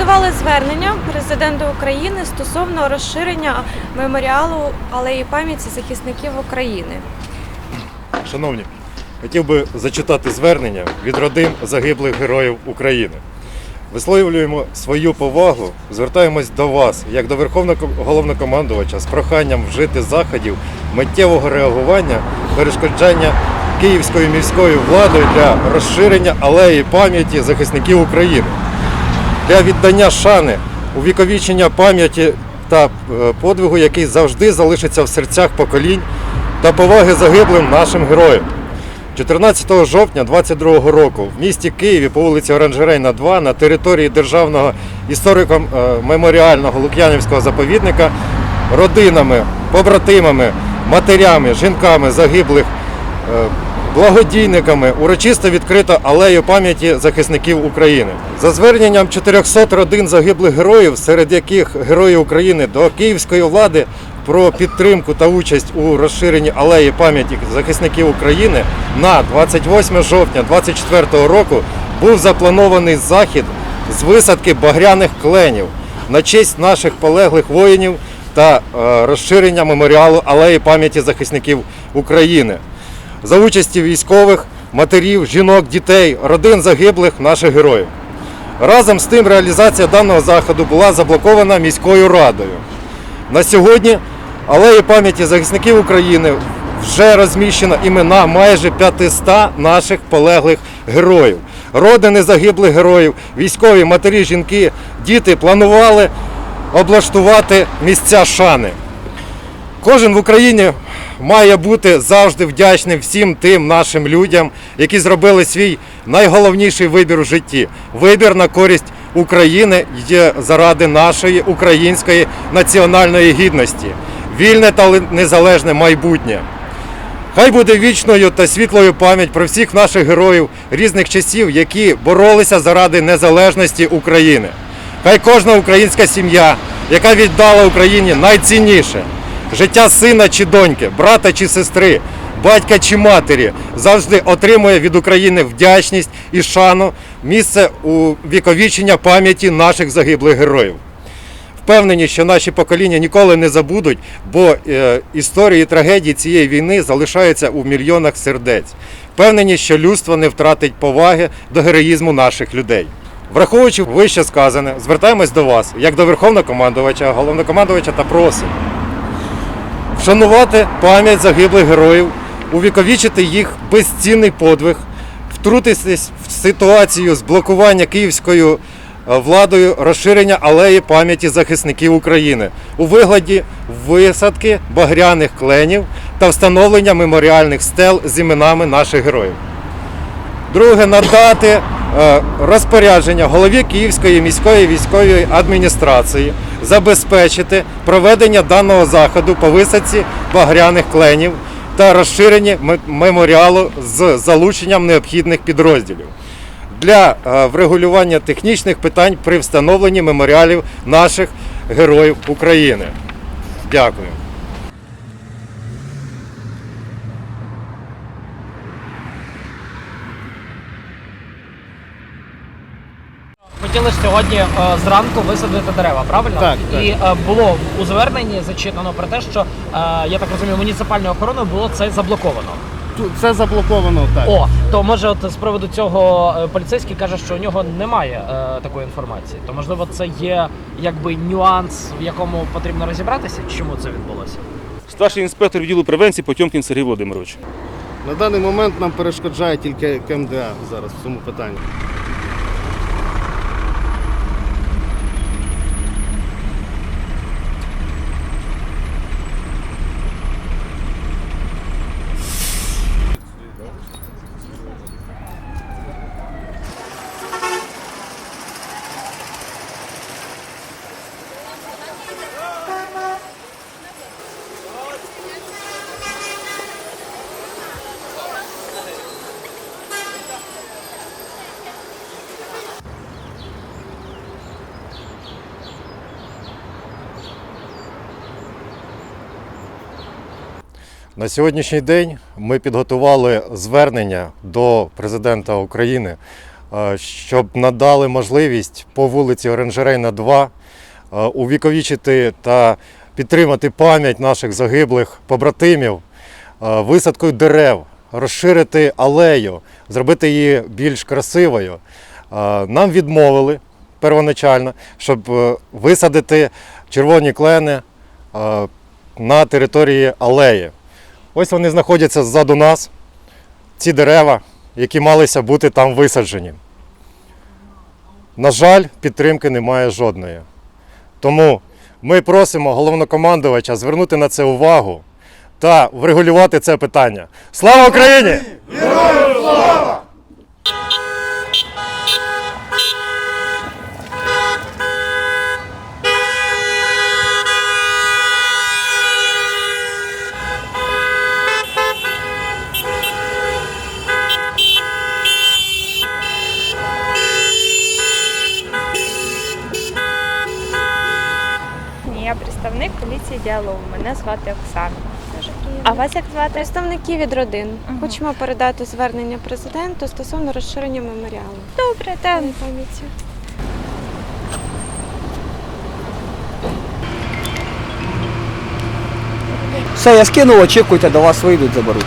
підготували звернення президенту України стосовно розширення меморіалу алеї пам'яті захисників України. Шановні, хотів би зачитати звернення від родин загиблих героїв України. Висловлюємо свою повагу, звертаємось до вас, як до Верховного головнокомандувача, з проханням вжити заходів миттєвого реагування, перешкоджання київською міською владою для розширення алеї пам'яті захисників України, для віддання шани, увіковічення пам'яті та е, подвигу, який завжди залишиться в серцях поколінь та поваги загиблим нашим героям. 14 жовтня 22 року в місті Києві по вулиці Оранжерейна 2 на території Державного історико-меморіального Лук'янівського заповідника родинами, побратимами, матерями, жінками загиблих, е, благодійниками урочисто відкрито алею пам'яті захисників України. За зверненням 400 родин загиблих героїв, серед яких герої України до київської влади про підтримку та участь у розширенні алеї пам'яті захисників України на 28 жовтня 2024 року був запланований захід з висадки багряних кленів на честь наших полеглих воїнів та е, розширення меморіалу алеї пам'яті захисників України за участі військових, матерів, жінок, дітей, родин загиблих наших героїв. Разом з тим реалізація даного заходу була заблокована міською радою. На сьогодні алеї пам'яті захисників України вже розміщено імена майже 500 наших полеглих героїв. Родини загиблих героїв, військові, матері, жінки, діти планували облаштувати місця шани. Кожен в Україні має бути завжди вдячним всім тим нашим людям, які зробили свій найголовніший вибір у житті вибір на користь України є заради нашої української національної гідності, вільне та незалежне майбутнє. Хай буде вічною та світлою пам'ять про всіх наших героїв різних часів, які боролися заради незалежності України. Хай кожна українська сім'я, яка віддала Україні найцінніше життя сина чи доньки, брата чи сестри, батька чи матері, завжди отримує від України вдячність і шану, місце у віковічення пам'яті наших загиблих героїв. Впевнені, що наші покоління ніколи не забудуть, бо е, історії трагедії цієї війни залишаються у мільйонах сердець. Впевнені, що людство не втратить поваги до героїзму наших людей. Враховуючи вище сказане, звертаємось до вас, як до Верховного командувача, головнокомандувача та просимо вшанувати пам'ять загиблих героїв, увіковічити їх безцінний подвиг, втрутитись в ситуацію з блокування київською е, владою розширення алеї пам'яті захисників України у вигляді висадки багряних кленів та встановлення меморіальних стел з іменами наших героїв. Друге, надати розпорядження голові Київської міської військової адміністрації забезпечити проведення даного заходу по висадці багряних кленів та розширенні меморіалу з залученням необхідних підрозділів для е, врегулювання технічних питань при встановленні меморіалів наших героїв України. Дякую. Хотіли ж сьогодні е, зранку висадити дерева, правильно? Так, так. І е, було у зверненні зачитано про те, що е, я так розумію, муніципальною охороною було це заблоковано. Це заблоковано так. О, то може, от з приводу цього е, поліцейський каже, що у нього немає е, такої інформації. То можливо, це є якби нюанс, в якому потрібно розібратися, чому це відбулося. Старший інспектор відділу превенції Потьомкін Сергій Володимирович. На даний момент нам перешкоджає тільки КМДА зараз в цьому питанні. На сьогоднішній день ми підготували звернення до президента України е, щоб надали можливість по вулиці Оранжерейна 2 е, увіковічити та підтримати пам'ять наших загиблих побратимів е, висадкою дерев, розширити алею, зробити її більш красивою. Нам відмовили первоначально, щоб висадити червоні клени на території алеї. Ось вони знаходяться ззаду нас, ці дерева, які малися бути там висаджені. На жаль, підтримки немає жодної. Тому ми просимо головнокомандувача звернути на це увагу та врегулювати це питання. Слава Україні! Ні, я представник поліції. Мене звати Оксана. А вас як звати? Представники від родин. Хочемо передати звернення президенту стосовно розширення меморіалу. Добре, так. Алеї пам'яті. Все, я скинув, очікуйте, до вас вийдуть, заберуть.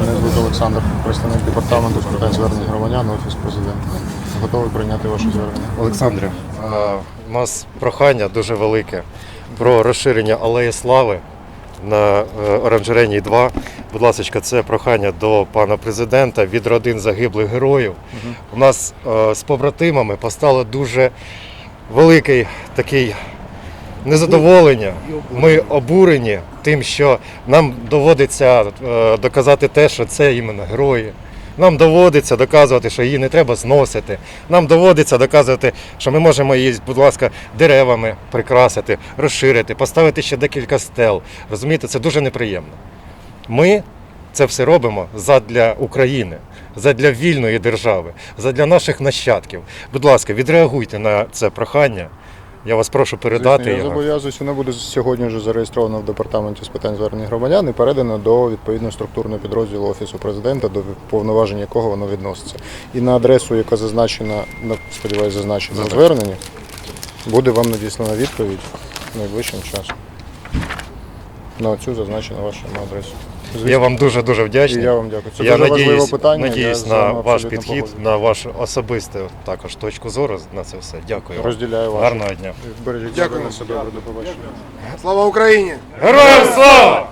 Мене звуть Олександр, представник департаменту з питань звернень громадян, офіс президента. Готовий прийняти ваше звернення. Олександре, у нас прохання дуже велике про розширення алеї слави на е, Оранжерейній 2. Будь ласка, це прохання до пана президента від родин загиблих героїв. У нас е, з побратимами постало дуже великий такий незадоволення. Ми обурені тим, що нам доводиться е, доказати те, що це іменно герої. Нам доводиться доказувати, що її не треба зносити. Нам доводиться доказувати, що ми можемо її, будь ласка, деревами прикрасити, розширити, поставити ще декілька стел. Розумієте, це дуже неприємно. Ми це все робимо задля України, задля вільної держави, задля наших нащадків. Будь ласка, відреагуйте на це прохання. Я вас прошу передати Звісно, я його. зобов'язуюсь, воно буде сьогодні вже зареєстровано в департаменті з питань звернень громадян і передано до відповідного структурного підрозділу Офісу президента, до повноважень якого воно відноситься. І на адресу, яка зазначена, сподіваюся, зазначена у зверненні, буде вам надіслана відповідь найближчим часом. На цю зазначену вашу адресу. Я вам дуже дуже І вдячний. я вам дякую. Це я дуже надіюсь, важливе питання. надіюсь я на ваш підхід, погоджуюсь. на вашу особисту також точку зору на це все. Дякую. Розділяю вас. Гарного дня. Бережіть себе на. Добре, до побачення. Слава Україні! Героям слава!